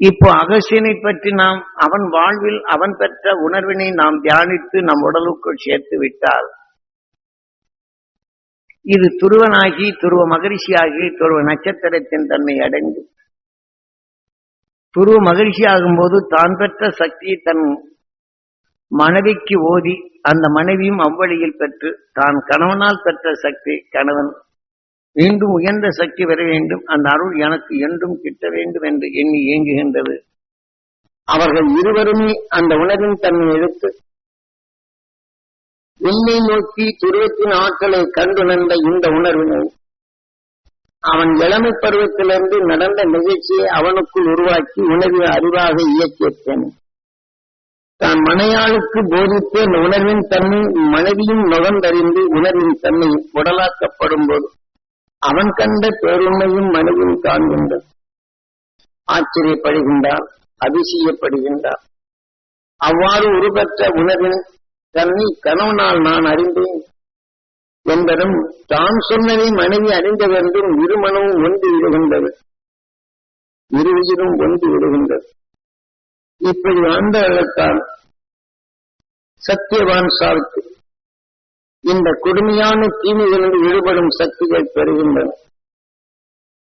இப்போ அகசியனை பற்றி நாம் அவன் வாழ்வில் அவன் பெற்ற உணர்வினை நாம் தியானித்து நம் உடலுக்குள் சேர்த்து விட்டால் இது துருவனாகி துருவ மகரிஷியாகி துருவ நட்சத்திரத்தின் தன்மை அடைந்து துருவ மகிழ்ச்சி ஆகும்போது தான் பெற்ற சக்தியை தன் மனைவிக்கு ஓதி அந்த மனைவியும் அவ்வழியில் பெற்று தான் கணவனால் பெற்ற சக்தி கணவன் மீண்டும் உயர்ந்த சக்தி வர வேண்டும். அந்த அருள் எனக்கு என்றும் கிட்ட வேண்டும் என்று எண்ணி இயங்குகின்றது அவர்கள் இருவருமே அந்த உணர்வின் தன்மை எடுத்து விண்ணை நோக்கி துருவத்தின் ஆற்றலை கண்டுணர்ந்த இந்த உணர்வினை அவன் இளமை பருவத்திலிருந்து நடந்த நிகழ்ச்சியை அவனுக்குள் உருவாக்கி உணர்வின் அறிவாக இயக்கியத்தேன் தான் மனையாளுக்கு போதித்து அந்த உணர்வின் தன்மை மனைவியும் நுகர்ந்தறிந்து உணர்வின் தன்மை உடலாக்கப்படும் போது அவன் கண்ட பேருண்மையும் மனைவியும் காண்கின்றான். ஆச்சரியப்படுகின்றான் அதிசயப்படுகின்றான். அவ்வாறு உருவற்ற உணர்வின் தன்னை கணவனால் நான் அறிந்தேன் என்பதும் தான் சொன்னதை மனைவி அறிந்ததென்றும் இருமனமும் ஒன்று விடுகின்றது இருவியிலும் ஒன்று விடுகின்றது இப்படி வாழ்ந்தவர்களுக்கால் சத்தியவான் சார்க்கு இந்த கொடுமையான தீமைகளிலிருந்து விடுபடும் சக்திகள் பெறுகின்றன.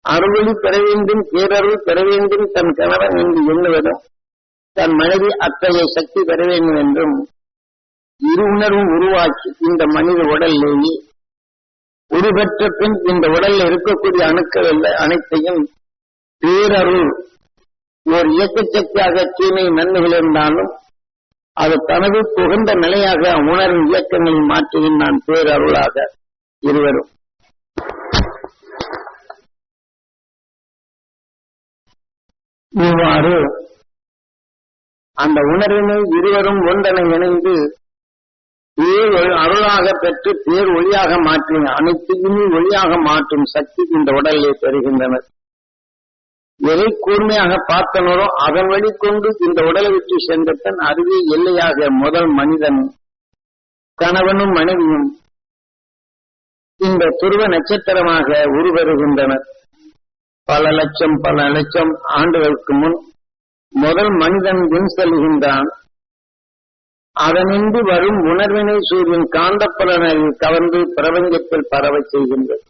அருளி பெற வேண்டும் பேரருள் பெற வேண்டும் தன் கணவன் என்று எண்ணுவதும் தன் மனைவி அத்தகைய சக்தி பெற வேண்டும் என்றும் இரு உணர்வும் உருவாக்கி இந்த மனித உடலிலேயே உருவற்ற பின் இந்த உடலில் இருக்கக்கூடிய அணுக்கள் அல்ல அனைத்தையும் பேரருள் ஓர் இயக்க சக்தியாக தீமை நன்மைகள் இருந்தாலும் அது தனது புகழ்ந்த நிலையாக உணர்வின் இயக்கங்களை மாற்றுகின்றான் பேரருளாக இருவரும். இவ்வாறு அந்த உணர்வினை இருவரும் ஒன்றென இணைந்து பேர் அருளாக பெற்று பேர் ஒளியாக மாற்றி அனைத்தையுமே ஒளியாக மாற்றும் சக்தி இந்த உடலிலே பெறுகின்றனர். எதை கூர்மையாக பார்த்தனரோ அதன் வழி கொண்டு இந்த உடலை விட்டு சென்ற தன் எல்லையாக முதல் மனிதன் கணவனும் மனைவியும் இந்த துருவ நட்சத்திரமாக உருவருகின்றனர். பல லட்சம் பல லட்சம் ஆண்டுகளுக்கு முன் முதல் மனிதன் வின் செல்கின்றான். அதனின்று வரும் உணர்வினை சூரியன் காந்தப்பலனை கவர்ந்து பிரபஞ்சத்தில் பரவச் செய்கின்றது.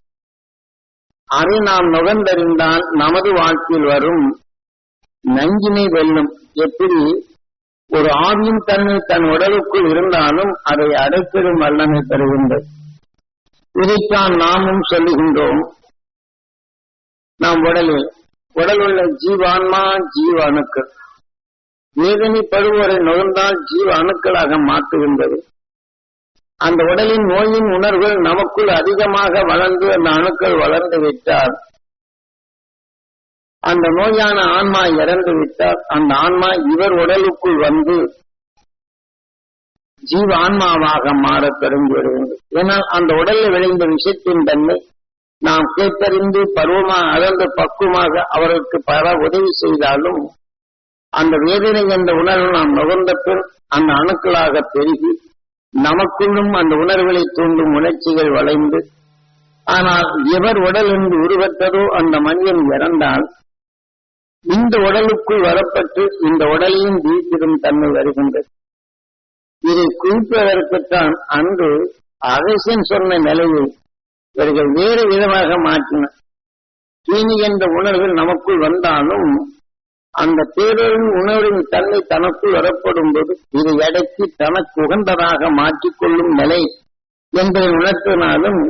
அதை நாம் நுகர்ந்தறிந்தால் நமது வாழ்க்கையில் வரும் நஞ்சினை வெல்லும். எப்படி? ஒரு ஆவியின் தன்மை தன் உடலுக்குள் இருந்தாலும் அதை அடைத்திடும் வல்லமை பெறுகின்றது. இதைத்தான் நாமும் சொல்லுகின்றோம். நாம் உடலில் உடல் உள்ள ஜீவான்மா ஜீவ அணுக்கள் வேதனைப்படுவோரை நுகர்ந்தால் ஜீவ அணுக்களாக மாற்றுகின்றது. அந்த உடலின் நோயின் உணர்வுகள் நமக்குள் அதிகமாக வளர்ந்து அந்த அணுக்கள் வளர்ந்து விட்டால் அந்த நோயான ஆன்மா இறந்து விட்டால் அந்த ஆன்மா இவர் உடலுக்குள் வந்து ஜீவ ஆன்மாவாக மாறத் தொடங்கி வருகிறது ஏனால் அந்த உடலில் விளைந்த விஷயத்தின் தன்மை நாம் கேட்டறிந்து பருவமாக அளந்து பக்குவமாக அவருக்கு பல உதவி செய்தாலும் அந்த வேதனை என்ற உணர்வு நாம் நுகர்ந்த பின் அந்த அணுக்களாக பெருகி நமக்குள்ளும் அந்த உணர்வுகளை தூண்டும் உணர்ச்சிகள் வளைந்து ஆனால் எவர் உடல் என்று உருவத்ததோ அந்த மனிதன் இறந்தால் இந்த உடலுக்குள் வரப்பட்டு இந்த உடலையும் வீழ்த்திடும் தன்மை வருகின்றது. இதை குறிப்பதற்குத்தான் அன்று அரசன் சொன்ன நிலையை இவர்கள் வேறு விதமாக மாற்றினர் தீனி என்ற உணர்வுகள் நமக்குள் வந்தாலும் அந்த பேரொழின் உணர்வின் தன்மை தனக்குள் வரப்படும் போது இதை அடக்கி தனக்கு உகந்ததாக மாற்றிக்கொள்ளும் நிலை என்பதை உணர்த்தினாலும்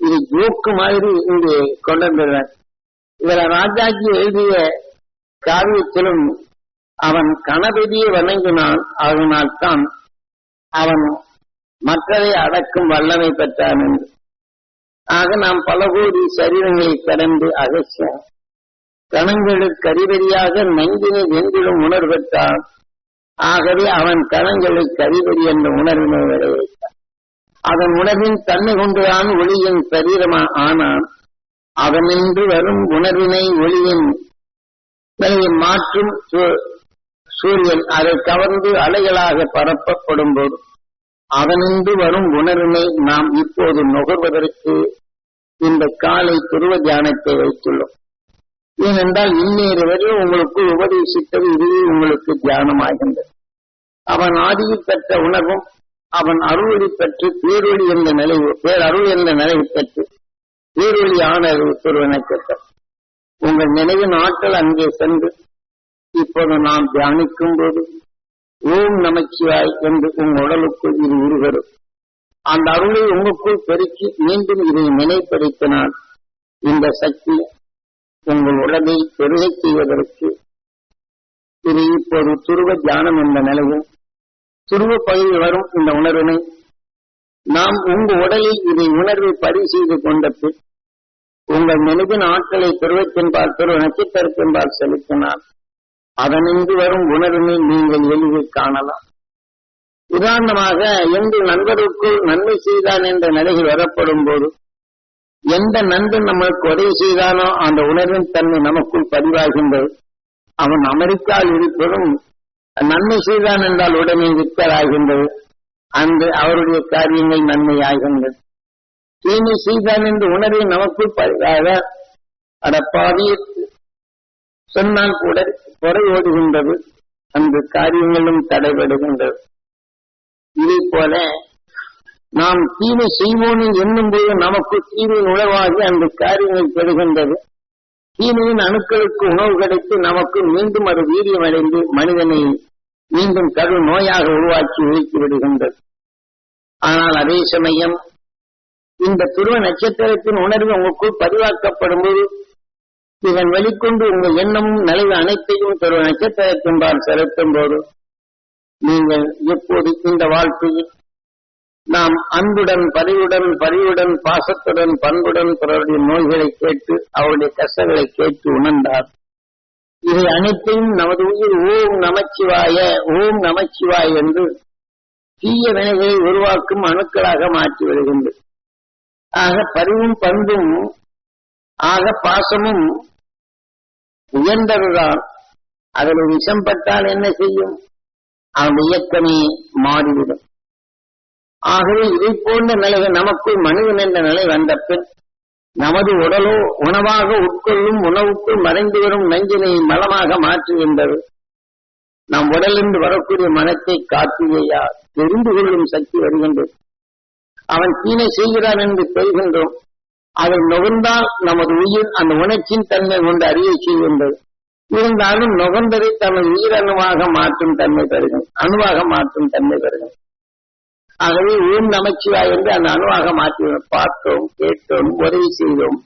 இது ஜோக்கு மாதிரி இங்கு கொண்டு வந்துடுறார் ராஜாஜி எழுதிய காவியத்திலும் அவன் கணபதியை வணங்கினான். அதனால் தான் அவன் மக்களை அடக்கும் வல்லமை பெற்றான் என்று. ஆக நாம் பல கோடி சரீரங்களை கடந்து அகற்ற கணங்களுக்கு அறிவறியாக நஞ்சினை வென்றிடும் உணர்வெட்டான். ஆகவே அவன் கணங்களுக்கு அறிவறி என்ற உணர்வினை விளைவித்தான் அதன் உணர்வின் தன்மை கொண்டுதான் ஒளியின் சரீரமா ஆனான். அவனின்று வரும் உணர்வினை ஒளியின் நிலையை மாற்றும் சூ- சூரியன் அதை கவர்ந்து அலைகளாக பரப்பப்படும் போது அவனின்று வரும் உணர்வினை நாம் இப்போது நுகர்வதற்கு இந்த காலை துருவ தியானத்தை வைத்துள்ளோம். ஏனென்றால் இன்னேறு வரை உங்களுக்கு உபதேசித்தது இதுவே உங்களுக்கு தியானமாகின்றது. அவன் ஆதியில் பெற்ற உணர்வும் அவன் அருளொளி பெற்று பேரொழி என்ற நிலை பேரருள் என்ற நிலை பெற்று பேரொளி ஆன கேட்டார். உங்கள் நினைவின் ஆற்றல் அங்கே சென்று இப்போது நாம் தியானிக்கும் போது ஓம் நமச்சிவாய் என்று உங்கள் உடலுக்குள் இது உருவரும் அந்த அருளை உங்களுக்குள் பெருக்கி மீண்டும் இதை நினைப்படுத்தினால் இந்த சக்தி உங்கள் உடலை பெருகச் செய்வதற்கு இது இப்போது துருவ தியானம் என்ற நிலையும் துருவ பகுதி வரும் இந்த உணர்வினை நாம் உங்கள் உடலில் இதை உணர்வை பரிசீலித்து கொண்ட பின் உங்கள் நினைவின் ஆற்றலை பெருவத்தின்பால் பெருவ நட்சத்திரத்தின்பால் செலுத்தினால் அதனின்று வரும் உணர்வினை நீங்கள் எளிதில் காணலாம். உதாரணமாக எந்த நண்பருக்குள் நன்மை செய்தான் என்ற நிலையில் வரப்படும் போது எந்த நண்பன் நம்மளுக்கு உதவி செய்தானோ அந்த உணர்வின் தன்மை நமக்குள் பதிவாகின்றது. அவன் அமெரிக்காவில் இருப்பதும் நன்மை செய்தான் என்றால் உடனே விற்பதாகின்றது. அந்த அவருடைய காரியங்கள் நன்மை ஆகின்றது தீமை செய்தான் என்று உணர்வை நமக்குள் பதிவாக அடப்பாவிய சொன்னால் கூட குறை ஓடுகின்றது. அந்த காரியங்களும் தடைபடுகின்றது. இதை போல நாம் தீமை செய்வோம் என்னும் போது நமக்கு தீமை உணவாகி அந்த காரியங்கள் பெறுகின்றது. தீமையின் அணுக்களுக்கு உணவு கிடைத்து நமக்கு மீண்டும் அது வீரியம் அடைந்து மனிதனை மீண்டும் கரு நோயாக உருவாக்கி ஒதுக்கி விடுகின்றது. ஆனால் அதே சமயம் இந்த துருவ நட்சத்திரத்தின் உணர்வு உங்களுக்குள் பதிவாக்கப்படும் போது இதன் வெளிக்கொண்டு உங்கள் எண்ணமும் நிலைவு அனைத்தையும் துருவ நட்சத்திரத்தின்பால் செலுத்தும் போது நீங்கள் எப்போது இந்த வாழ்க்கையில் நாம் அன்புடன் பரிவுடன் பரிவுடன் பாசத்துடன் பண்புடன் பிறருடைய நோய்களை கேட்டு அவருடைய கஷ்டங்களை கேட்டு உணர்ந்தார். இதை அனைத்தையும் நமது உயிர் ஓம் நமச்சிவாய ஓம் நமச்சிவாய் என்று தீய வினைகளை உருவாக்கும் அணுக்களாக மாற்றி வருகின்றது. ஆக பரிவும் பண்பும் ஆக பாசமும் உயர்ந்ததுதான். அதில் விஷம் பட்டால் என்ன செய்யும்? அவன் இயக்கமே மாறிவிடும். ஆகவே இதை போன்ற நிலையை நமக்குள் மனிதன் என்ற நிலை வந்த பின் நமது உடலோ உணவாக உட்கொள்ளும் உணவுக்குள் மறைந்து வரும் நஞ்சினை மலமாக மாற்றுகின்றது நம் உடலிருந்து வரக்கூடிய மனத்தை காத்தியையா தெரிந்து கொள்ளும் சக்தி வருகின்றது. அவன் தீனை செய்கிறான் என்று தெரிகின்றோம் அதை நுகர்ந்தால் நமது உயிர் அந்த உணர்ச்சியின் தன்மை கொண்டு அறிய செய்கின்றது. இருந்தாலும் நுகர்ந்ததை தனது உயிரணுவாக மாற்றும் தன்மை பெறுகிறது அணுவாக மாற்றும் தன்மை பெறுகிறது. ஆகவே ஓம் நமச்சிவா என்று அந்த அணுவாக மாற்றி பார்த்தோம் கேட்டோம் உதவி செய்தோம்.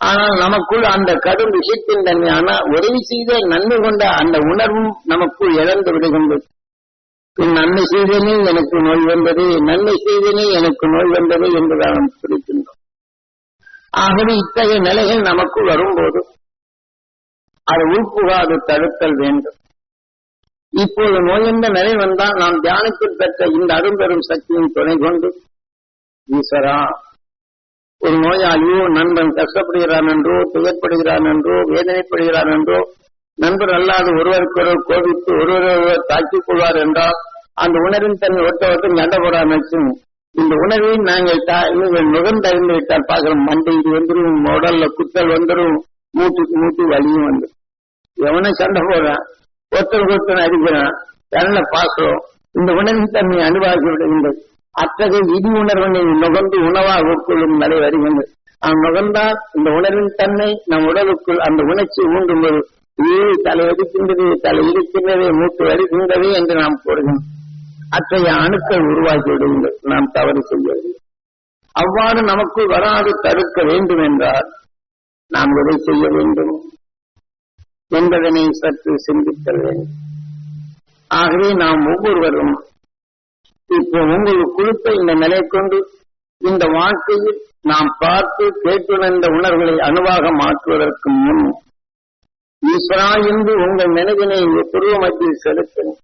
ஆனால் நமக்குள் அந்த கடும் விஷயத்தின் தன்மையான உதவி செய்த நன்மை கொண்ட அந்த உணர்வும் நமக்குள் இழந்து விடுகின்றது. நன்மை செய்தனே எனக்கு நோய் வந்தது நன்மை செய்தனே எனக்கு நோய் வந்தது என்றுதான் நாம் குறிக்கின்றோம் ஆகவே இத்தகைய நிலைகள் நமக்கு வரும்போது அது உள்புகாது தடுத்தல் வேண்டும். இப்போது நோயென்ற நிலை வந்தால் நாம் தியானத்தில் பெற்ற இந்த அரும்பெரும் சக்தியின் துணை கொண்டு ஈஸ்வரா ஒரு நோயாளியோ நண்பன் கஷ்டப்படுகிறான் என்றோ துயர்படுகிறான் என்றோ வேதனைப்படுகிறான் என்றோ நண்பர் அல்லாத ஒருவருக்கொருவர் கோபித்து ஒருவரொருவர் தாக்கிக் கொள்வார் என்றால் அந்த உணர்வின் தன்னை ஒட்ட ஒட்ட சண்டை போடாமல் இந்த உணர்வை நாங்கள் நீங்கள் நுகர்ந்தறிந்து விட்டால் பார்க்கிறோம் மண்டை இது வந்துடும் உடல்ல குத்தல் வந்துடும் மூட்டுக்கு மூட்டு வலியும் வந்துடும் எவனை சண்டை போடுறான். ஒருத்தர் ஒருத்தர் அடிக்கிறான் நல்ல பாசம் இந்த உணர்வின் தன்னை அனுபவிக்க விடுகின்றது அத்தகைய இடி உணர்வனை நுகர்ந்து உணவாக உட்கொள்ளும் நிலை வருகின்றது. அவன் நுகர்ந்தால் இந்த உணர்வின் தன்மை நம் உடலுக்குள் அந்த உணர்ச்சி ஊண்டும் போது ஏழு தலை எடுக்கின்றது தலை இருக்கின்றது மூட்டு அடிக்கின்றது என்று நாம் கூறுகிறோம். அத்தகைய அணுக்கள் உருவாக்கி விடுகின்றது நாம் தவறு செய்யவில்லை. அவ்வாறு நமக்குள் வராது தடுக்க வேண்டும் என்றால் நாம் எதை செய்ய வேண்டும்? என்பதனை சற்று சிந்தித்தல் வேண்டும். ஆகவே நாம் ஒவ்வொருவரும் இப்போ உங்கள் குழுப்பை இந்த நிலை கொண்டு இந்த வாழ்க்கையில் நாம் பார்த்து கேட்டுணர்ந்த உணர்வுகளை அணுவாக மாற்றுவதற்கு முன் ஈஸ்வரா என்று உங்கள் நினைவினை துருவ மத்தியில் செலுத்துங்கள்.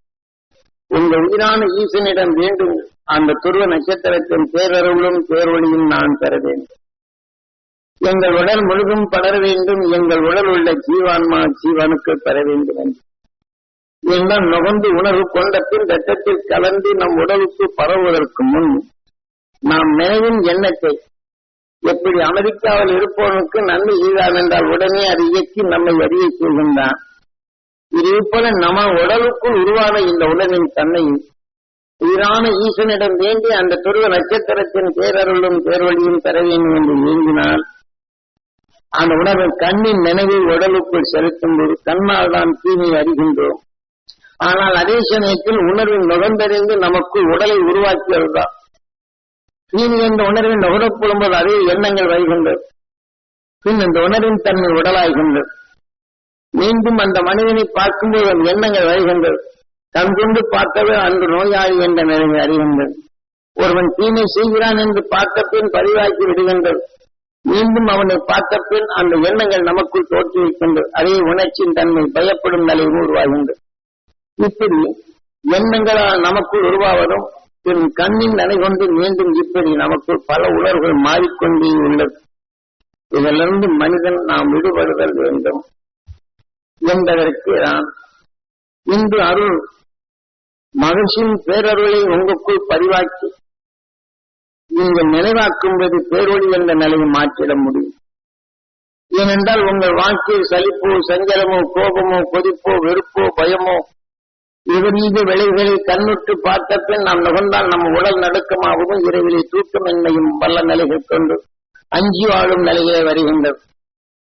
உங்கள் உயிரான ஈசனிடம் வேண்டும் அந்த துருவ நட்சத்திரத்தின் பேரருளும் பேரொழியும் நான் பெற வேண்டும். எங்கள் உடல் முழுதும் படர வேண்டும் எங்கள் உடல் உள்ள ஜீவான்மா ஜீவனுக்கு பெற வேண்டும் என்று. எல்லாம் நுகர்ந்து உணர்வு கொண்ட பின் ரத்தத்தில் கலந்து நம் உடலுக்கு பரவுவதற்கு முன் நாம் நினைவின் எண்ணத்தை எப்படி அமெரிக்காவில் இருப்பவனுக்கு நன்மை செய்தான் என்றால் உடனே அதை இயக்கி நம்மை அறிய செய்கின்றான். இதே போல நம்ம உடலுக்குள் உருவான இந்த உடலின் தன்னை உயிரான ஈசனிடம் வேண்டி அந்த துருவ நட்சத்திரத்தின் பேரருளும் பேர்வழியும் பெற வேண்டும் என்று இயங்கினால் அந்த உணர்வு கண்ணின் நினைவை உடலுக்குள் செலுத்தும் போது கண்ணால் தான் தீமை அறிகின்றோம். ஆனால் அதே சமயத்தில் உணர்வின் நுகர்ந்தறிந்து நமக்கு உடலை உருவாக்கியதுதான். தீமை என்ற உணர்வின் நுகரப்படும் போது அதே எண்ணங்கள் வருகின்றது. பின் இந்த உணர்வின் தன்மை உடலாகின்றது. மீண்டும் அந்த மனிதனை பார்க்கும்போது அந்த எண்ணங்கள் வருகின்றது. கண் கொண்டு பார்த்தவே அன்று நோயாளி என்ற நிலைமை அறிகின்றது. ஒருவன் தீமை செய்கிறான் என்று பார்த்த பின் பதிவாக்கி விடுகின்றது. மீண்டும் அவனை பார்த்த பின் அந்த எண்ணங்கள் நமக்குள் தோற்றுவிக்கின்ற அதே உணர்ச்சியின் தன்மை பயப்படும் நிலை உருவாகின்ற இப்படி எண்ணங்களால் நமக்குள் உருவாவதும் பின் கண்ணின் நிலை கொண்டு மீண்டும் இப்படி நமக்குள் பல உணர்வுகள் மாறிக்கொண்டே உள்ளது. இதிலிருந்து மனிதன் நாம் விடுபடுதல் வேண்டும் என்பதற்கு நான் இன்று அருள் மகிழ்ச்சியின் பேரருளை உங்களுக்குள் பதிவாக்கி நீங்கள் நினைவாக்கும்போது பேரொழி என்ற நிலையை மாற்றிட முடியும். ஏனென்றால் உங்கள் வாழ்க்கையில் சலிப்போ சஞ்சலமோ கோபமோ கொதிப்போ வெறுப்போ பயமோ விபரீத விளைவுகளை கண்ணுற்று பார்த்த பின் நாம் நுகர்ந்தால் நம் உடல் நடுக்கமாகவும் இரவிலே தூக்கமின்மையும் வல்ல நிலைகள் கொண்டு அஞ்சி வாழும் நிலையிலே வருகின்றது.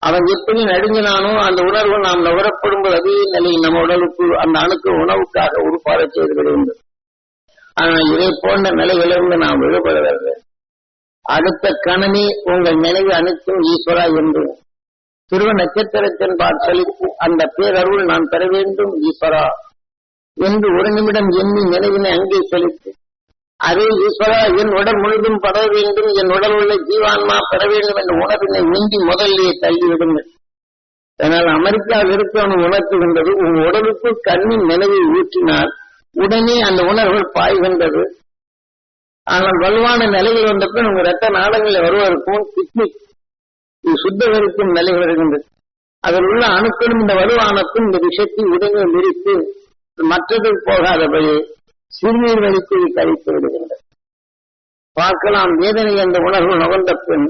அவன் எப்படி நடுங்கினானோ அந்த உணர்வு நாம் நுகரப்படும் அதே நிலையை நம்ம உடலுக்கு அந்த அணுக்கு உணவுக்காக உருப்பாட செய்து விடுகின்றது. ஆனா இதை போன்ற நிலையிலிருந்து நாம் விடுபடுவது அடுத்த கணமே உங்கள் நினைவு அனைத்தும் ஈஸ்வரா என்று திருவ நட்சத்திரத்தின் பார்த்தளித்து அந்த பேரருள் நான் பெற வேண்டும் ஈஸ்வரா என்று ஒரு நிமிடம் எண்ணி நினைவினை அங்கே செலுத்து. அதே ஈஸ்வரா என் உடல் முழுதும் பட வேண்டும் என் உடல் உள்ள ஜீவான்மா பெற வேண்டும் என்ற உணர்வினை உந்தி முதலிலே தள்ளிவிடுங்கள். அதனால் அமெரிக்காவில் இருக்கவன் உணர்த்துகின்றது உன் உடலுக்கு கண்ணின் நினைவை ஊற்றினால் உடனே அந்த உணர்வுகள் பாய்கின்றது ஆனால் வலுவான நிலையில் வந்த பின் உங்க ரத்த நாடங்களில் வருவதற்கும் கிட்னி சுத்தகரிக்கும் நிலை வருகின்றது அதில் உள்ள அணுக்களும் இந்த வலுவானக்கும் இந்த விஷத்தை உடனே விரித்து மற்றது போகாதபடி சிறுநீர் வலிக்கு கழித்து விடுகின்றது பார்க்கலாம் வேதனை என்ற உணர்வு நுகர்ந்த பின்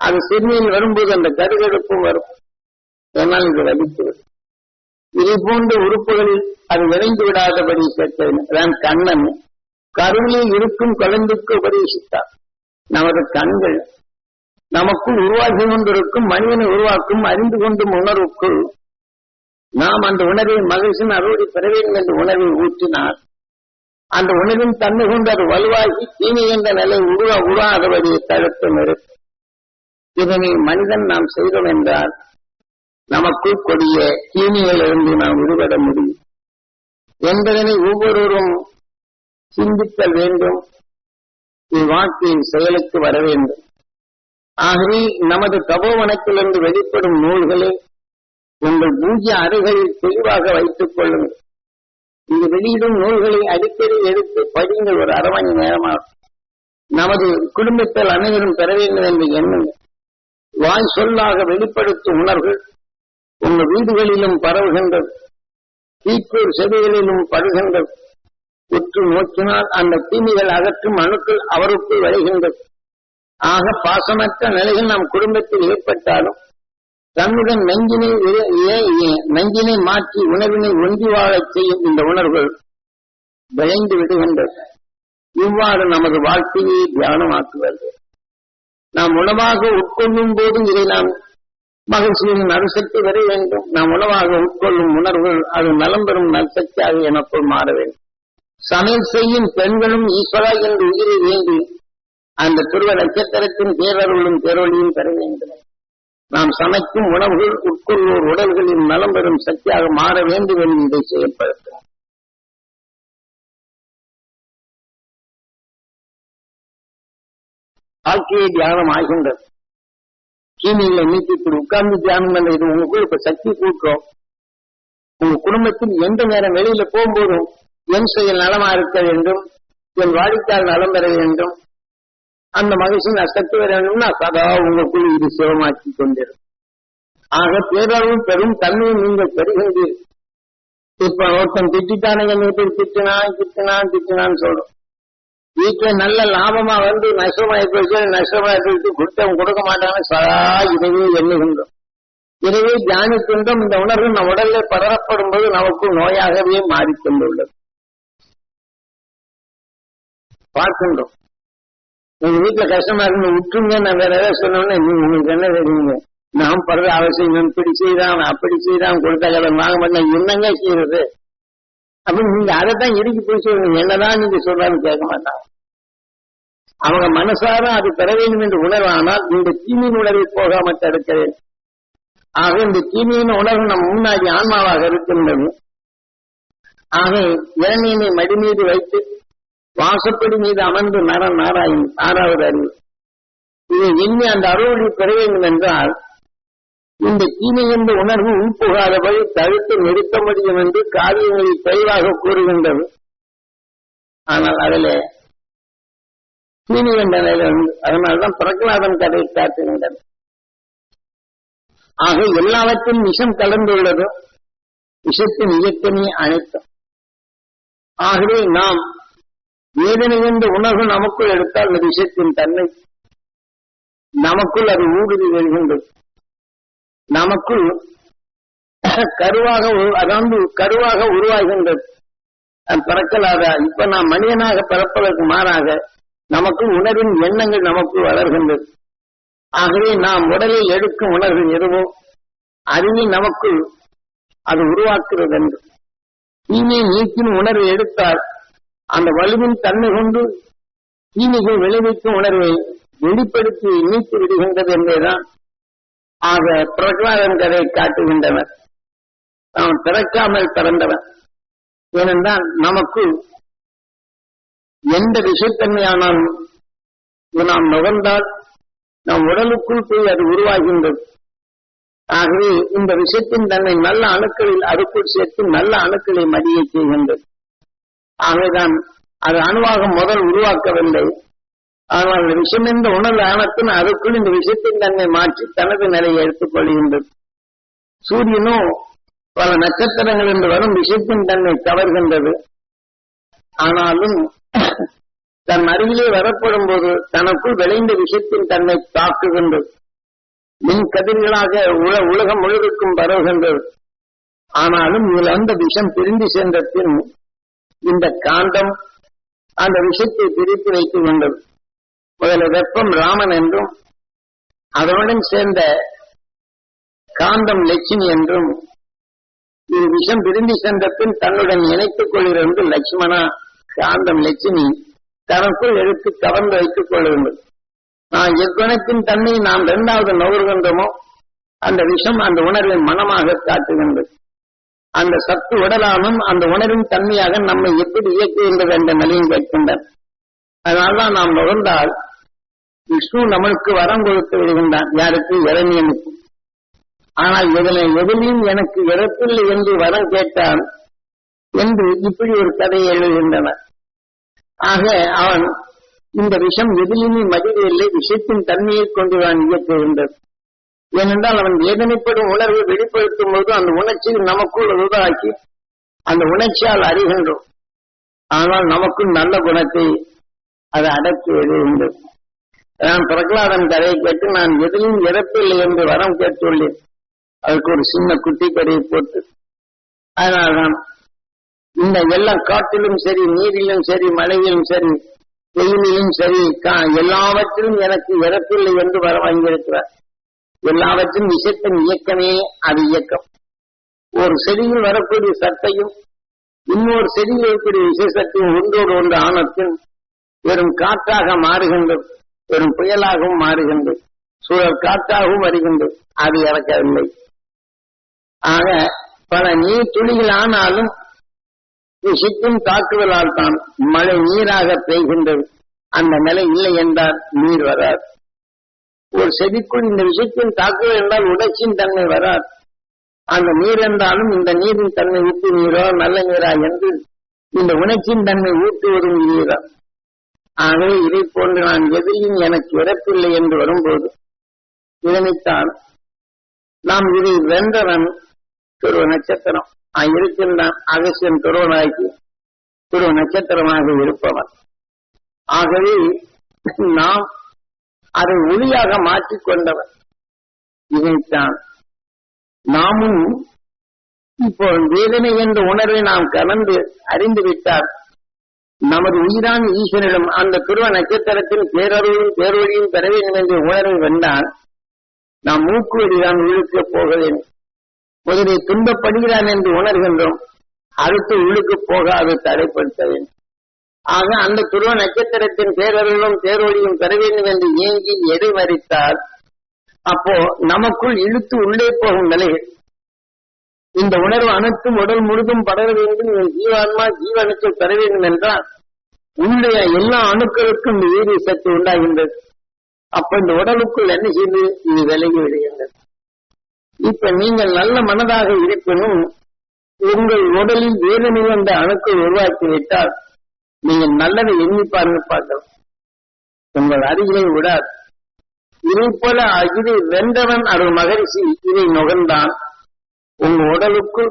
அது சிறுநீர் வரும்போது அந்த கருகெடுப்பும் வரும். என்னால் இது வலிக்கிறது. இதை போன்ற உறுப்புகளில் அது இணைந்து விடாதபடி கேட்டேன். கண்ணன் கருவிலில் இருக்கும் குழந்தைக்கு உபதேசித்தார். நமது கண்கள் நமக்குள் உருவாகி கொண்டிருக்கும் மனிதனை உருவாக்கும் அறிந்து கொண்டும் உணர்வுக்குள் நாம் அந்த உணர்வை மகிழ்ச்சியின் அறுவடை பெற வேண்டும் என்ற உணர்வை ஊற்றினார் அந்த உணர்வின் தன்மை கொண்டு அது வலுவாகி தீமை என்ற நிலை உருவா உருவாதபடி தடுத்து நிறுத்தும் இதனை மனிதன் நாம் செய்தோம் என்றால் நமக்குள் கொடிய தீமையிலிருந்து நாம் விடுபட முடியும். என்பதனை ஒவ்வொருவரும் சிந்தித்தல் வேண்டும். இவ்வாழ்க்கையின் செயலுக்கு வர வேண்டும். ஆகவே நமது தபோவனத்திலிருந்து வெளிப்படும் நூல்களை உங்கள் பூஜ்ய அறைகளில் தெளிவாக வைத்துக் கொள்ளுங்கள். இது வெளியிடும் நூல்களை அடிக்கடி எடுத்து படிங்கள் ஒரு அரை மணி நேரமாகும் நமது குடும்பத்தில் அனைவரும் பெற வேண்டும் என்று எண்ணுங்கள். வாய் சொல்லாக வெளிப்படுத்தும் உணர்வு உங்கள் வீடுகளிலும் பரவுகின்றது. தீக்கூர் செடிகளிலும் படுகின்றது. உற்று நோக்கினால் அந்த தீமைகள் அகற்றும் அணுக்கள் அவருக்குள் விளைகின்றது ஆக பாசமற்ற நிலையில் நம் குடும்பத்தில் ஏற்பட்டாலும் தன்னுடன் நெஞ்சினை நெஞ்சினை மாற்றி உணர்வினை ஒன்றி வாழச் செய்யும் இந்த உணர்வுகள் விளைந்து விடுகின்றது. இவ்வாறு நமது வாழ்க்கையை தியானமாக்குவது. நாம் உணவாக உட்கொள்ளும் போது இதை நாம் மகிழ்ச்சியின் நறுசக்தி வர வேண்டும். நாம் உணவாக உட்கொள்ளும் உணர்வுகள் அது நலம் பெறும் நற்சக்தியாக எனக்குள் மாற வேண்டும். சமையல் செய்யும் பெண்களும் ஈஸ்வரா என்று உயிரை வேண்டி அந்த துருவ நட்சத்திரத்தின் பேரருளும் பேரொழியும் பெற வேண்டும். நாம் சமைக்கும் உணவுகள் உட்கொள்வோர் உடல்களின் நலம் பெறும் சக்தியாக மாற வேண்டும் என்று இதை செயல்படுத்தும் வாழ்க்கையை தியானம் ஆகின்றது. கீமையில நீக்கி இப்படி உட்கார்ந்து தியானம் பண்ண இது. உங்களுக்குள்ள இப்ப சக்தி கூட்டுறோம். உங்க குடும்பத்தில் எந்த நேரம் வெளியில போகும்போதும் என் செயல் நலமா இருக்க வேண்டும். என் வாடிக்கையால் நலம் பெற வேண்டும். அந்த மகிழ்ச்சி நஷ்டத்து பெற வேண்டும்னா சதா உங்களுக்குள் இது சிவமாக்கி கொண்டிருக்கும். ஆக பேரளவும் பெரும் தன்மையும் நீங்கள் பெறுகின்றீர்கள். இப்ப ஒருத்தன் திட்டானுங்க பேர் திட்டினான் திட்டினான் திட்டினான்னு சொல்றோம். வீட்டுல நல்ல லாபமா வந்து நஷ்டமாயி போச்சு நஷ்டமாயி போயிட்டு குற்றம் கொடுக்க மாட்டாங்க சதா இதுவே எண்ணுகின்றோம். எனவே தியானிக்கின்றோம். இந்த உணர்வு நம் உடல்ல பதறப்படும் போது நமக்கு நோயாகவே மாறிக்கொண்டுள்ளது. பார்க்கின்றோம். உங்க வீட்டுல கஷ்டமா இருந்து விட்டுருங்க நான் வேற ஏதாவது சொன்னோன்னே நீங்க உங்களுக்கு என்ன தெரியுங்க நான் படுற அவசியம் இப்படி செய்தான் அப்படி செய்தான் கொடுத்த கடன் வாங்க மாட்டேன். என்னங்க செய்யறது அப்படின்னு நீங்க அதைத்தான் இறுக்கி போய் சொல்லுங்க. என்னதான் நீங்க சொல்றான்னு கேட்க மாட்டாங்க. அவங்க மனசார அது பெற வேண்டும் என்று உணர்வானால் இந்த தீமையின் உணர்வை போகாமல் தடுக்கிறேன் ஆக இந்த தீமையின் உணர்வு நம் முன்னாடி ஆன்மாவாக இருக்கின்றது. ஆக இளநீனை மடி மீது வைத்து வாசப்படி மீது அமர்ந்து நர நாராயண் ஆறாவது அறிவு. இதை எண்ணி அந்த அருள் பெற வேண்டும் என்றால் இந்த தீமை என்ற உணர்வு உள்புகாதபடி தடுத்து நிறுத்த முடியும் என்று காரியங்களை தெளிவாக கூறுகின்றது. ஆனால் அதில் தீமை என்ற நிலையில் அதனால்தான் பிரகலாதன் கதை காட்டுகின்றது. ஆக எல்லாவற்றிலும் விஷம் கலந்துள்ளது விஷத்தின் இயக்கமே அனைத்தும். ஆகவே நாம் வேதனை என்ற உணர்வு நமக்குள் எடுத்தால் அந்த விஷயத்தின் தன்மை நமக்குள் அது ஊடுருவி வருகின்றது நமக்குள் கருவாக அதாவது கருவாக உருவாகின்றது அது பிறக்கலாத? இப்ப நாம் மனிதனாக பிறப்பதற்கு மாறாக நமக்குள் உணர்வின் எண்ணங்கள் நமக்குள் வளர்கின்றது. ஆகவே நாம் உடலில் எடுக்கும் உணர்வு எதுவோ அதுவே நமக்குள் அது உருவாக்குகிறது என்று தீமையை நீக்கின் உணர்வை எடுத்தால் அந்த வலுவின் தன்மை கொண்டு தீமைகள் விளைவிக்கும் உணர்வை வெளிப்படுத்தி நீக்கி விடுகின்றது என்பதுதான் ஆக பிரகலாதன் கதை காட்டுகின்றனர். நாம் பிறக்காமல் பிறந்தவன். ஏனென்றால் நமக்கு எந்த விஷத்தன்மையானாலும் நாம் நுகர்ந்தால் நம் உடலுக்குள் போய் அது உருவாகின்றது. ஆகவே இந்த விஷத்தின் தன்னை நல்ல அணுக்களில் அதுக்குள் சேர்த்து நல்ல அணுக்களை மடிய செய்கின்றது. ஆகவேதான் அது அணுவாக முதல் உருவாக்கவில்லை. ஆனால் இந்த விஷம் என்ற உணர்வு ஆனத்தின் அதுக்குள் இந்த விஷத்தின் தன்மை மாற்றி தனது நிலையை எடுத்துக் கொள்கின்றது. சூரியனும் பல நட்சத்திரங்கள் என்று வரும் விஷத்தின் தன்மை கவர்கின்றது ஆனாலும் தன் அருகிலே வரப்படும் போது தனக்குள் விளைந்த விஷத்தின் தன்மை தாக்குகின்றது. மின் கதிர்களாக உல உலகம் முழுவதுக்கும் பரவுகின்றது. ஆனாலும் இதில் அந்த விஷம் பிரிந்து சென்ற பின் இந்த காந்தம் அந்த விஷத்தை பிரித்து வைத்துக் கொண்டது. முதல் வெப்பம் ராமன் என்றும் அதனுடன் சேர்ந்த காந்தம் லட்சுமி என்றும் இது விஷம் திரும்பி சென்ற பின் தன்னுடன் இணைத்துக் கொள்கிறது லட்சுமணா காந்தம் லட்சுமி தனக்குள் எடுத்து கவர்ந்து வைத்துக் கொள்ளுங்கள். நான் எக்குணத்தின் தன்னை நாம் இரண்டாவது நுகர்கின்றோமோ அந்த விஷம் அந்த உணர்வை மனமாக காட்டுகின்றது. அந்த சத்து உடலானும் அந்த உணர்வின் தன்மையாக நம்மை எப்படி இயக்குகின்றது என்ற நிலையும் கேட்கின்றன. அதனால்தான் நாம் நுகர்ந்தால் விஷ்ணு நம்மளுக்கு வரம் கொடுத்து விடுகின்றான். யாருக்கு? இறைஞனுக்கு ஆனால் இதனை எதிரியும் எனக்கு இறப்பில்லை என்று வரம் கேட்டான் என்று இப்படி ஒரு கதையை எழுதுகின்றனர். ஆக அவன் இந்த விஷம் எதிலுமே மதிவில்லை விஷயத்தின் தன்மையை கொண்டுதான் இயக்குகின்றது. ஏனென்றால் அவன் வேதனைப்படும் உணர்வை வெளிப்படுத்தும் போது அந்த உணர்ச்சி நமக்குள் உருவாக்கி அந்த உணர்ச்சியால் அறிகின்றோம். ஆனால் நமக்கும் நல்ல குணத்தை அது அடக்கி எழுகின்றது நான் பிரகலாதன் கதையை கேட்டு நான் எதிலும் இறப்பில்லை என்று வரம் கேட்டுள்ளேன். அதுக்கு ஒரு சின்ன குட்டி கடையை போட்டு. அதனால்தான் இந்த எல்லா காட்டிலும் சரி நீரிலும் சரி மழையிலும் சரி வெயிலிலும் சரி கா- எல்லாவற்றிலும் எனக்கு இறப்பில்லை என்று வர வாங்கியிருக்கிறார். எல்லாவற்றிலும் விஷத்தின் இயக்கமே அது இயக்கம். ஒரு செடியில் வரக்கூடிய சத்தையும் இன்னொரு செடியில் இருக்கக்கூடிய விசேஷத்தையும் ஒன்றோடு ஒன்று ஆனத்தின் வெறும் காற்றாக மாறுகின்றது. பெரும் புயலாகவும் மாறுகின்றது. சூழல் காற்றாகவும் வருகின்றது. அது இறக்கவில்லை ஆக பல நீர் துளிகள் ஆனாலும் சிக்கும் தாக்குதலால் தான் மழை நீராக பெய்கின்றது. அந்த நிலை இல்லை என்றால் நீர் வராது. ஒரு செடிக்குள் இந்த விஷயத்தின் தாக்குதல் என்றால் உடச்சின் தன்மை வராது. அந்த நீர் என்றாலும் இந்த நீரின் தன்மை உப்பு நீரோ நல்ல நீரா என்று இந்த உணர்ச்சியின் தன்மை ஊட்டுவதும் நீரா ஆகவே இதை போன்று நான் எதிலும் எனக்கு இறப்பில்லை என்று வரும்போது இதனைத்தான் நாம் இதை வென்றவன் துருவ நட்சத்திரம். நான் இருக்கின்றான் அகசியன் துருவனாகி துருவ நட்சத்திரமாக இருப்பவன். ஆகவே நாம் அதை ஒளியாக மாற்றிக் கொண்டவன். இதைத்தான் நாமும் இப்போ வேதனை என்ற உணர்வை நாம் கலந்து அறிந்துவிட்டால் நமது உயிரான ஈசனிடம் அந்த துருவ நட்சத்திரத்தின் பேரருளும் பேரொழியும் பெற வேண்டும் என்ற உணர்வு வந்தால் நாம் மூக்கு வழிதான் உள்ளுக்கு போக வேண்டும். முதலில் துன்பப்படுகிறான் என்று உணர்கின்றோம். அடுத்து உள்ளுக்கு போகாது தடைப்படுத்த வேண்டும். ஆக அந்த துருவ நட்சத்திரத்தின் பேரருளும் பேரொழியும் பெற வேண்டும் என்று ஏங்கி எதை மறித்தால் அப்போ நமக்குள் இழுத்து உள்ளே போகும் நிலைகள் இந்த உணர்வு அனைத்தும் உடல் முழுதும் படர வேண்டும் என் ஜீவான்மா ஜீவனுக்கு பெற வேண்டும் என்றால் உன்னுடைய எல்லா அணுக்களுக்கும் இந்த வீரிய சக்தி உண்டாகின்றது. அப்ப இந்த உடலுக்குள் என்ன செய்து? இது விலகி விடுகின்றது. இப்ப நீங்கள் நல்ல மனதாக இருப்பினும் உங்கள் உடலில் வேதனை அந்த அணுக்கள் உருவாக்கி விட்டால் நீங்கள் நல்லதை எண்ணி பாருங்க பார்க்கலாம். உங்கள் அருகிலே விடாது. இதை போல இதை வென்றவன் அருள் மகரிஷி இதை நுகர்ந்தான். உங்க உடலுக்குள்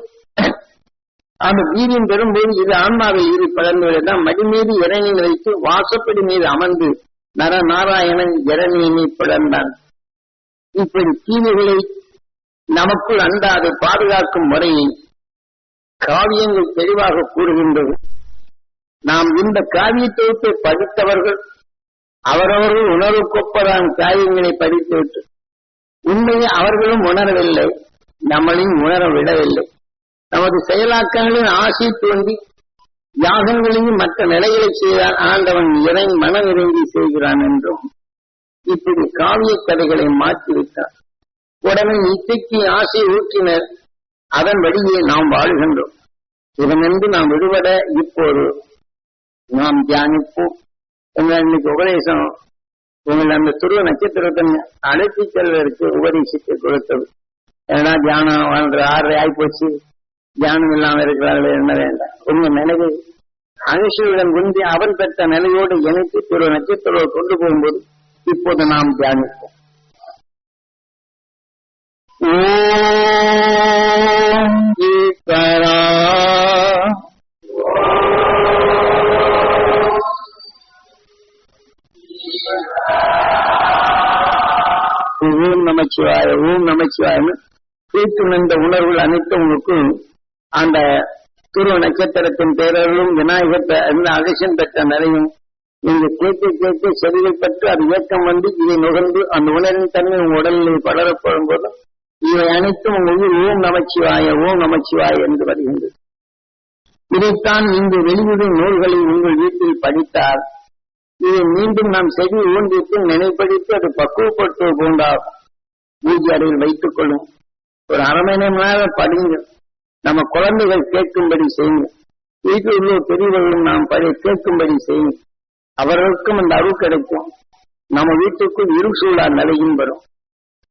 அந்த வீரியம் பெறும்போது இது ஆன்மாவை இரு படர்ந்துவிடலாம் மடி மீது இறங்கி வைத்து வாசப்படி மீது அமர்ந்து நர நாராயணன் இறங்கியை பிளந்தான். இப்படி தீமைகளை நமக்குள் அண்டாது பாதுகாக்கும் முறையை காவியங்கள் தெளிவாக கூறுகின்றது. நாம் இந்த காவிய தொகுப்பை படித்தவர்கள் அவரவர்கள் உணர்வுக்கொப்பதான் காரியங்களை படித்துவிட்டு உண்மையை அவர்களும் உணரவில்லை. நம்மளையும் உணர விடவில்லை. நமது செயலாக்கங்களின் ஆசை தோன்றி யாகங்களையும் மற்ற நிலைகளை செய்தான் ஆண்டவன் இறை மனம் இறங்கி செய்கிறான் என்றும் இப்படி காவிய கதைகளை மாற்றிவிட்டார். உடனே இசைக்கு ஆசை ஊற்றினர். அதன் வழியே நாம் வாழ்கின்றோம். இதனின்று நாம் விடுபட இப்போது நாம் தியானிப்போம். இன்னைக்கு உபதேசம் உங்கள் அந்த துருவ நட்சத்திரத்தின் அழைத்து செல்வதற்கு உபதேசித்து கொடுத்தது. ஏன்னா தியானம் வாழ்ற ஆறு ஆயிப்போச்சு. தியானம் இல்லாம இருக்கிறார்களே என்ன வேண்டாம் உங்க நினைவு அனுஷுடன் குந்தி அவன் பெற்ற நிலையோடு இணைத்து பிற நட்சத்திரம் கொண்டு போகும்போது இப்போது நாம் தியானிப்போம். ஓம் ஈஸ்வரா ஓம் நமச்சிவாய ஓம் நமச்சிவாயன்னு கேட்டுணர்ந்த உணர்வுகள் அனைத்தும் அந்த துருவ நட்சத்திரத்தின் பேரர்களும் விநாயகர் அந்த பெற்ற நிறையும் நீங்க கேட்டு கேட்டு செவிகள் பெற்று அது இயக்கம் வந்து இதை நுகர்ந்து அந்த உணரின் தன்மை உங்க உடலில் படரப்படும் போதும் இவை அனைத்தும் உங்க ஓம் நமச்சிவாய ஓம் நமச்சிவாய என்று வருகின்றது. இதைத்தான் இந்த வெளியிடும் நூல்களை உங்கள் வீட்டில் படித்தார் இதை மீண்டும் நாம் செவி ஊன்றிட்டு நினைப்படித்து அது பக்குவப்படுத்துவது போன்றாகும் பூஜை அறையில் வைத்துக் கொள்ளும். ஒரு அரை மணி நேரம் படிங்க. நம்ம குழந்தைகள் கேட்கும்படி செய்யுங்க. வீட்டில் உள்ள பெரியவர்களும் நாம் படி கேட்கும்படி செய்யுங்க. அவர்களுக்கும் அந்த அருள் கிடைக்கும். நம்ம வீட்டுக்கும் இருசூழா நிலையும் வரும்.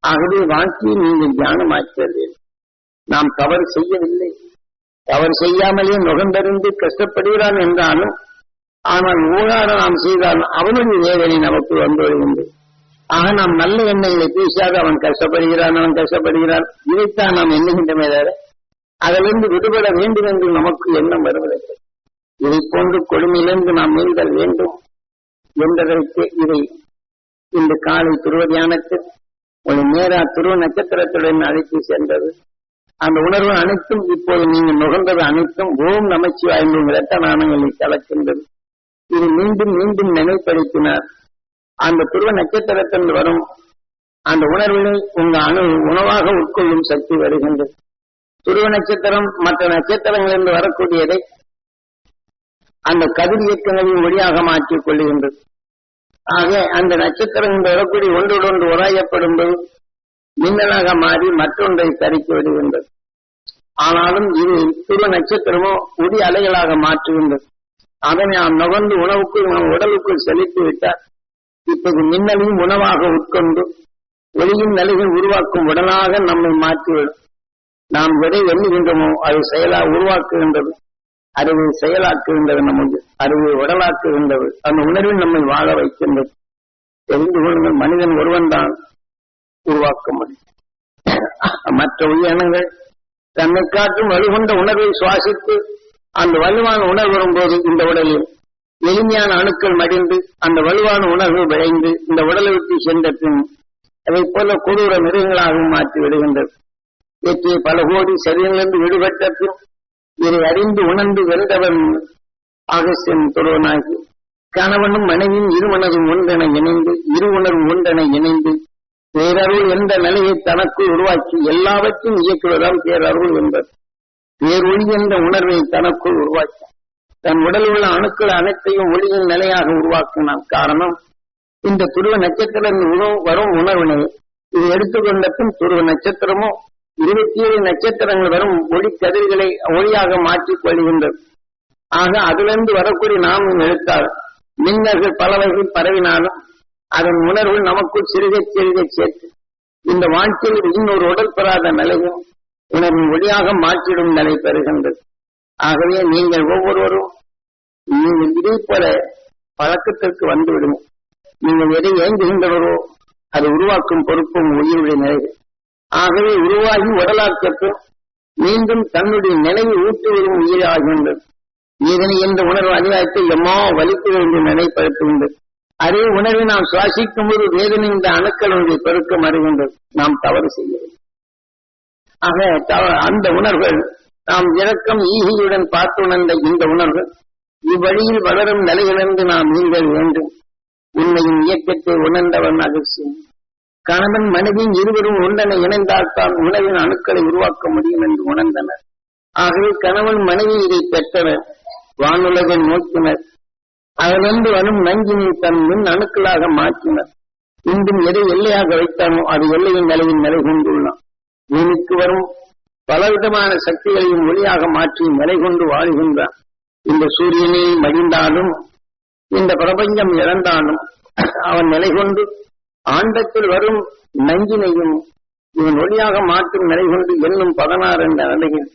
ஆகவே வாழ்க்கையை நீங்கள் தியானமாக்கிறது நாம் தவறு செய்யவில்லை. தவறு செய்யாமலே நுகர்ந்தறிந்து கஷ்டப்படுகிறான் என்றாலும் ஆனால் ஊழார நாம் செய்தால் அவனுடைய வேதனை நமக்கு வந்து வருகின்றது ஆக நாம் நல்ல எண்ணங்களை பேசாத அவன் கஷ்டப்படுகிறான் அவன் கஷ்டப்படுகிறான். இதைத்தான் நாம் எண்ணுகின்றமே தவிர அதிலிருந்து விடுபட வேண்டும் என்று நமக்கு எண்ணம் வருவதில்லை. இதை போன்று கொடுமையிலிருந்து நாம் மீண்டல் வேண்டும் என்பதற்கு இதை இந்த காலை துருவதியானது ஒரு நேரா துருவ நட்சத்திரத்துடன் அழைத்து சென்றது. அந்த உணர்வு அனைத்தும் இப்போது நீங்கள் நுகர்ந்தது அனைத்தும் ஓம் நமச்சிவாய் என்னும் இரட்ட நாணங்களை கலக்கின்றது. இது மீண்டும் மீண்டும் நினைப்படுத்தினார். அந்த துருவ நட்சத்திரத்தில் வரும் அந்த உணர்வினை உங்க அணு உணவாக உட்கொள்ளும் சக்தி வருகின்றது. துருவ நட்சத்திரம் மற்ற நட்சத்திரங்களிலிருந்து வரக்கூடியதை அந்த கதிர் இயக்கங்களின் ஒளியாக மாற்றிக் கொள்ளுகின்றது. ஆக அந்த நட்சத்திரங்கள் வரக்கூடிய ஒன்றோடொன்று உராயப்படும் போது மின்னலாக மாறி மற்றொன்றை தரித்து விடுகின்றது. ஆனாலும் இது துருவ நட்சத்திரமோ ஒளி அலைகளாக மாற்றுகின்றது. அதனை நாம் நுகர்ந்து உணவுக்குள் நம் உடலுக்குள் செலுத்தி விட்டால் இப்போது மின்னலையும் உணவாக உட்கொண்டு ஒளியின் நிலைகள் உருவாக்கும் உடலாக நம்மை மாற்றிவிடும். நாம் எதை எண்ணுகின்றோமோ அது செயலா உருவாக்குகின்றது. அறிவை செயலாக்குகின்றது நமக்கு அறிவை உடலாக்குகின்றது. அந்த உணர்வில் நம்மை வாழ வைக்கின்றது. தெரிந்து கொள்ளுங்கள் மனிதன் ஒருவன் தான் உருவாக்க முடியும். மற்ற உயிரினங்கள் தன்னை காட்டும் வலுகொண்ட உணர்வை சுவாசித்து அந்த வலுவான உணர்வு வரும்போது இந்த உடலில் எளிமையான அணுக்கள் மடிந்து அந்த வலுவான உணர்வு விளைந்து இந்த உடலை விட்டு சென்ற பின் அதை போல கொடூர மிருகங்களாகவும் மாற்றி விடுகின்றது. இயற்றிய பல கோடி சரீரங்களிலிருந்து விடுபட்ட பின் இதை அறிந்து உணர்ந்து வென்றவன் ஆகஸ்டின் துருவனாகி கணவனும் மனைவியும் இருமனதும் ஒன்றென இணைந்து இரு உணர்வு ஒன்றென இணைந்து பேரருள் என்ற நிலையை தனக்குள் உருவாக்கி எல்லாவற்றையும் இயக்குவதால் பேரருள் என்பது பேரொளி என்ற உணர்வை தனக்குள் உருவாக்கி தன் உடலில் உள்ள அணுக்கள் அனைத்தையும் ஒளியின் நிலையாக உருவாக்கினான். காரணம் இந்த துருவ நட்சத்திரம் வரும் உணர்வினை இது எடுத்துக்கொண்ட பின் துருவ நட்சத்திரமோ இருபத்தி ஏழு நட்சத்திரங்கள் வரும் ஒளி கதிர்களை ஒளியாக மாற்றிக் கொள்கின்றது. ஆக அதிலிருந்து வரக்கூடிய நாமும் எழுத்தால் மின்னர்கள் பல வகை பரவினாலும் அதன் உணர்வு நமக்குள் சிறுக சிறுக சேர்த்து இந்த வாழ்க்கையில் இன்னொரு உடல் பெறாத நிலையும் உணர்வின் ஒளியாக மாற்றிடும் நிலை பெறுகின்றது. ஆகவே நீங்கள் ஒவ்வொருவரும் நீங்கள் இதே போல பழக்கத்திற்கு வந்துவிடும். நீங்கள் எதை ஏங்குகின்றவரோ அதை உருவாக்கும் பொறுப்பும் உயிருடைய நிலை. ஆகவே உருவாகி உடலாக்கத்தும் மீண்டும் தன்னுடைய நிலையை ஊற்றுவதும் உயிராகின்றது இதனை என்ற உணர்வு அதிகாரத்தை எம்மா வலிக்கிறது என்று உண்டு. அதே உணர்வை நாம் சுவாசிக்கும் போது வேதனை இந்த அணுக்களுடைய பெருக்கம் அறிகின்றது நாம் தவறு செய்யவில்லை. ஆக அந்த உணர்வுகள் நாம் இரக்கம் ஈகியுடன் பார்த்து உணர்ந்த இந்த உணர்வு இவ்வழியில் வளரும் நிலையிலிருந்து நாம் நீங்கள் வேண்டும். உண்மையின் இயக்கத்தை உணர்ந்தவன் அதிர்ச்சியம் கணவன் மனைவியின் இருவரும் ஒன்றனை இணைந்தால்தான் உணவின் அணுக்களை உருவாக்க முடியும் என்று உணர்ந்தனர். ஆகவே கணவன் மனைவி இதை பெற்றனர் வானுலகை நோக்கினர். அதிலிருந்து வரும் நஞ்சினை தன் மின் அணுக்களாக மாற்றினர். இன்றும் எதை எல்லையாக வைத்தானோ அது எல்லையின் நிலையில் நிலை கொண்டுள்ளான் மீனுக்கு வரும் பலவிதமான சக்திகளையும் ஒளியாக மாற்றி நிலை கொண்டு வாழ்கின்றான் இந்த சூரியனை மடிந்தாலும் இந்த பிரபஞ்சம் இழந்தாலும் அவன் நிலை கொண்டு ஆண்டத்தில் வரும் நஞ்சினையும் இவன் ஒளியாக மாற்றும் நிலை கொண்டு என்னும் பதினாறு என்ற நிலையில்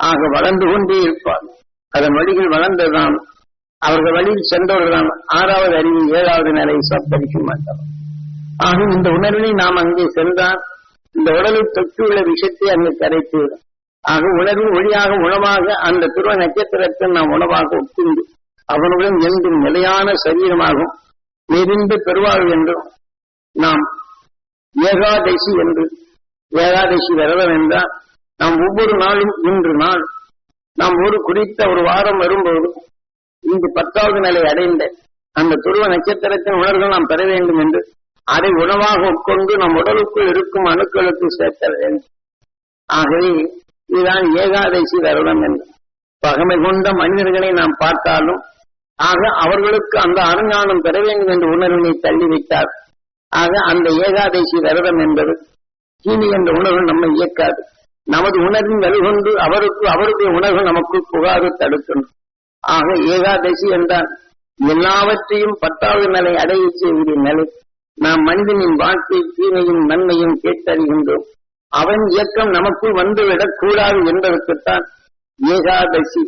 ஆக வளர்ந்து கொண்டே இருப்பார் அதன் வழிகள் வளர்ந்ததுதான் அவர்கள் வழியில் சென்றவர்கள்தான் ஆறாவது அறிவு ஏழாவது நிலையை சப்தரிக்க மாட்டார் ஆக இந்த உணர்வினை நாம் அங்கே சென்றால் இந்த உடலை தொற்றுள்ள விஷத்தை அங்கு கரைத்து ஆக உணர்வின் ஒளியாக உணவாக அந்த துருவ நட்சத்திரத்தை நாம் உணவாக உட்கொண்டு அவனுடன் என்றும் நிலையான சரீரமாகும். நெறிந்த பெறுவாள் என்றும் நாம் ஏகாதசி என்று ஏகாதசி விரதம் என்றால் நாம் ஒவ்வொரு நாளும் இன்று நாள் நாம் ஒரு குறித்த ஒரு வாரம் வரும்போது இங்கு பத்தாவது நிலை அடைந்த அந்த துருவ நட்சத்திரத்தின் உணர்வு நாம் பெற வேண்டும் என்று அதை உணவாக உட்கொண்டு நம் உடலுக்குள் இருக்கும் அணுக்களுக்கு சேர்த்தல் வேண்டும். ஆகவே இதுதான் ஏகாதசி விரதம் என்று. பகமை கொண்ட மனிதர்களை நாம் பார்த்தாலும் ஆக அவர்களுக்கு அந்த அருஞானம் பெற வேண்டும் என்ற உணர்வினை தள்ளி வைத்தார். ஆக அந்த ஏகாதசி விரதம் என்பது தீனி என்ற உணர்வு நம்மை இயக்காது. நமது உணர்வின் வலுகொண்டு அவருக்கு அவருடைய உணர்வு நமக்கு புகாது தடுக்கணும் ஆக ஏகாதசி என்றால் எல்லாவற்றையும் பத்தாவது நிலை அடைய செய்கிற நிலை. நாம் மனிதனின் வாழ்க்கை தீமையும் நன்மையும் கேட்டறிகின்றோம். அவன் இயக்கம் நமக்குள் வந்துவிடக் கூடாது என்பதற்குத்தான் ஏகாதசி.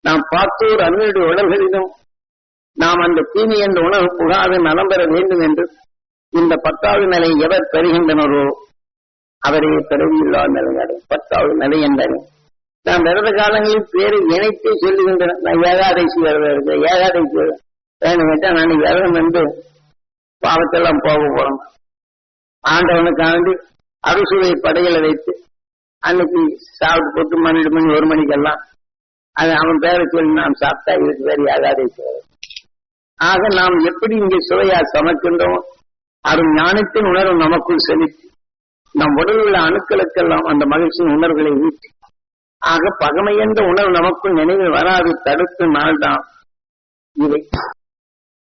நாம் பார்த்தோர் அன்னையுடைய உடல்களிலும் நாம் அந்த தீமை என்ற உணவு புகாது நலம் பெற வேண்டும் என்று இந்த பத்தாவது நிலை எவர் பெறுகின்றனரோ அவரே பிறவியில்லா நிலை அடையும் பத்தாவது நிலை என்றனை நாம் விரத காலங்களில் பேரை இணைத்து சொல்லுகின்றன நான் ஏகாதசி விரதம் இருக்கேன். ஏகாதசி விரதம். வேணும் கேட்டா நான் விரதம் என்று பாவத்தெல்லாம் போக போறோம் ஆண்டவனுக்காண்டி அறுசுவை படைகளை வைத்து அன்னைக்கு சாப்பிட்டு போட்டு பன்னெண்டு மணி ஒரு மணிக்கெல்லாம் அது அவன் பேரை சொல்லி நாம் சாப்பிட்டா இதுக்கு பேர் ஏகாதசி ஆக நாம் எப்படி இங்கே சுவையா சமைக்கின்றோம்? அரும் ஞானத்தின் உணர்வு நமக்குள் செலுத்தி நம் உடலில் உள்ள அணுக்களுக்கெல்லாம் அந்த மகிழ்ச்சியின் உணர்வுகளை ஊற்றி ஆக பகமையென்ற என்ற உணர்வு நமக்குள் நினைவில் வராது தடுக்கும் நாள்தான் இவை.